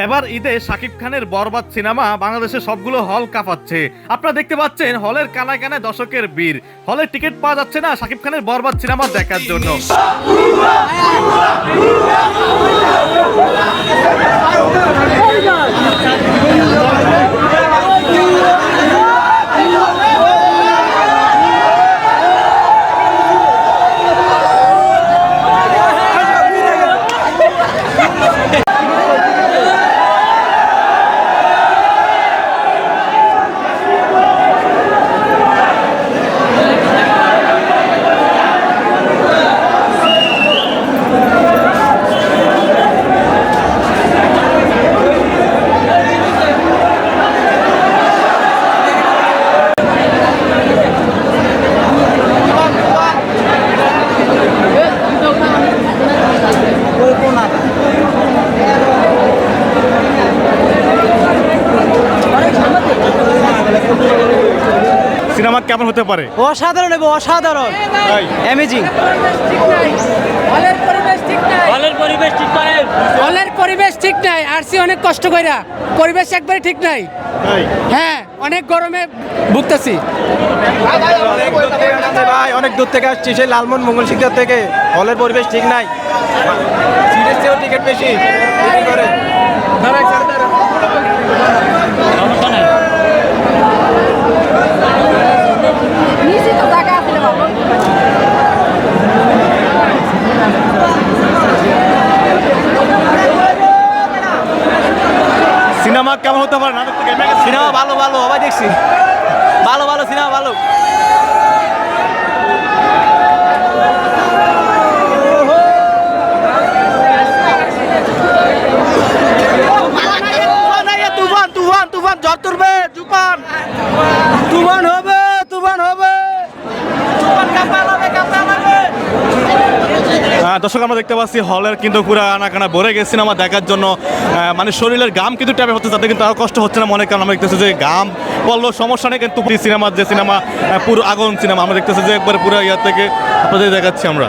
এবার ঈদে শাকিব খানের বরবাদ সিনেমা বাংলাদেশে সবগুলো হল কাঁপাচ্ছে আপনারা দেখতে পাচ্ছেন হলের কানায় কানায় দর্শকের বীর হলে টিকিট পাওয়া যাচ্ছে না শাকিব খানের বরবাদ সিনেমা দেখার জন্য সিনেমা কেমন হতে পারে? অসাধারণ এবং অসাধারণ। অ্যামেজিং হলের পরিবেশ ঠিক নাই। হলের পরিবেশ ঠিক করেন হলের পরিবেশ ঠিক নাই। আরসি অনেক কষ্ট কইরা। পরিবেশ একবারে ঠিক নাই। হ্যাঁ অনেক গরমে ভুগতেছি। ভাই অনেক দূর থেকে আসছি সেই লালমন মঙ্গল শিকদার থেকে। হলের পরিবেশ ঠিক নাই। সিরিজ চেয়েও টিকিট বেশি। করে। নিশ্চিত সিনেমা কেমন হতে পারে? নাটক থেকে সিনেমা ভালো ভালো সবাই দেখছি। ভালো ভালো সিনেমা ভালো। তুফান তুফান তুফান ঝড় তুলবে তুফান। তুফান দর্শক, আমরা দেখতে পাচ্ছি হলের কিন্তু পুরো আনাকানা ভরে গেছে সিনেমা দেখার জন্য। মানে শরীরের গাম কিন্তু ট্যাপে হচ্ছে তাতে কিন্তু আরও কষ্ট হচ্ছে না মনে কারণ। আমরা দেখতেছি যে গাম পড়ল, সমস্যা নেই কিন্তু সিনেমার যে সিনেমা পুরো আগুন সিনেমা। আমরা দেখতেছি যে একবার পুরো ইয়ার থেকে আপনাদের দেখাচ্ছি আমরা।